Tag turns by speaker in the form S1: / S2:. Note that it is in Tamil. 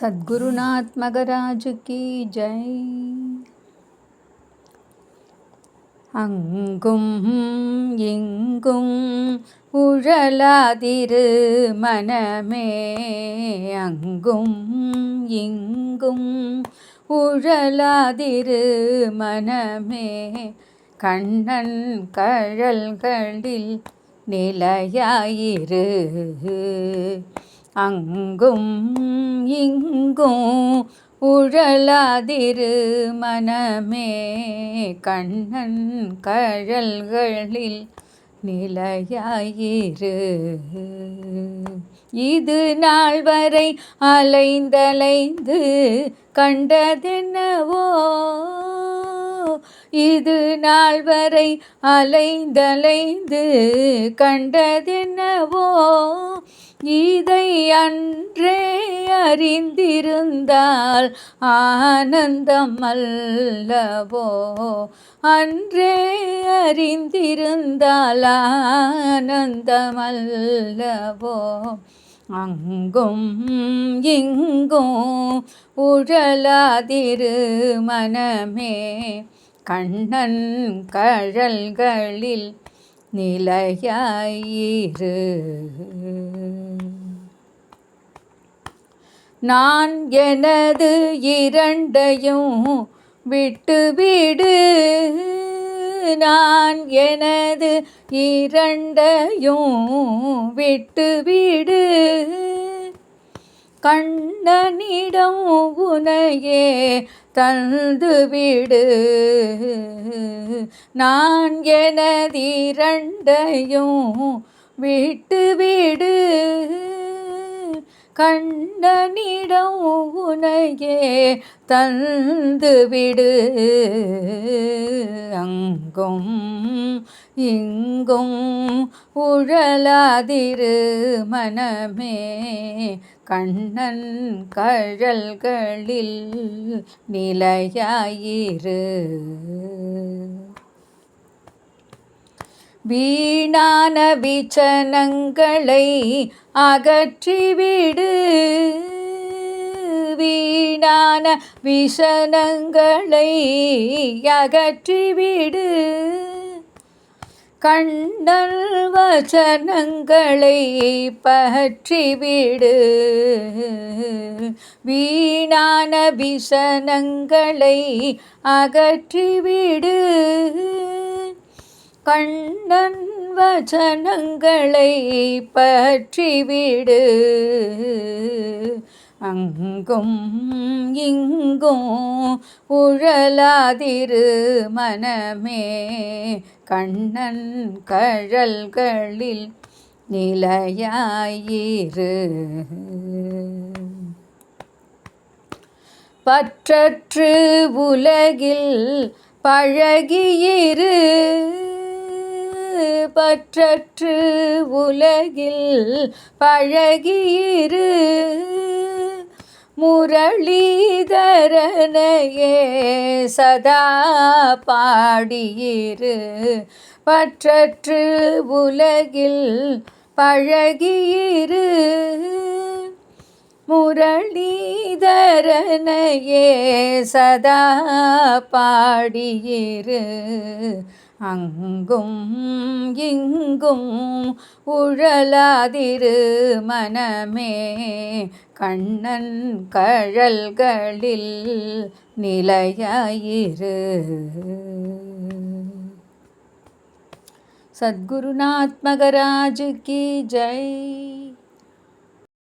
S1: சத்குருநாத் மகராஜு கி ஜெய் அங்கும் இங்கும் உழலாதிரு மனமே. அங்கும் இங்கும் உழலாதிரு மனமே. கண்ணன் கழல்களில் நிலையாயிரு. அங்கும் இங்கும் உழலாதிரு மனமே. கண்ணன் கழல்களில் நிலையாயிரு. இது நாள் வரை அலைந்தலைந்து கண்டதென்னவோ? இது நாள் வரை அலைந்தலைந்து கண்டதென்னவோ? இதை அன்றே அறிந்திருந்தால் ஆனந்தம் அல்லவோ அன்றே அறிந்திருந்தால் ஆனந்தம் அல்லவோ அங்கும் இங்கும் உழலாதிரு மனமே. கண்ணன் கழல்களில் நிலையாயிரு. நான் எனது இரண்டையும் விட்டு விடு நான் எனது இரண்டையும் விட்டுவிடு கண்ணனிடம் உனையே தந்துவிடு நான் எனது இரண்டையும் விட்டுவிடு கண்டனிடம் உனையே தந்துவிடு. அங்கும் இங்கும் உழலாதிரு மனமே கண்ணன் கழல்களில் நிலையாயிரு. வீணான விச்சனங்களை அகற்றிவிடு. வீணான விஷனங்களை அகற்றிவிடு. கண்ணல் வச்சனங்களை பற்றிவிடு வீணான விஷனங்களை அகற்றிவிடு. கண்ணன் வச்சனங்களை பற்றிவிடு. அங்கும் இங்கும் உழலாதிரு மனமே. கண்ணன் கழல்களில் நிலையாயிரு. பற்றற்று உலகில் பழகியிரு. பற்றற்று உலகில் பழகியிரு. முரளிதரனையே சதா பாடியிரு. பற்றற்று உலகில் பழகியிரு. முரளிதரனையே சதா பாடியிரு. அங்கும் இங்கும் உழலாதிரு மனமே. கண்ணன் கழல்களில் நிலையாயிரு. சத்குருநாத் மகராஜு கி ஜெய்.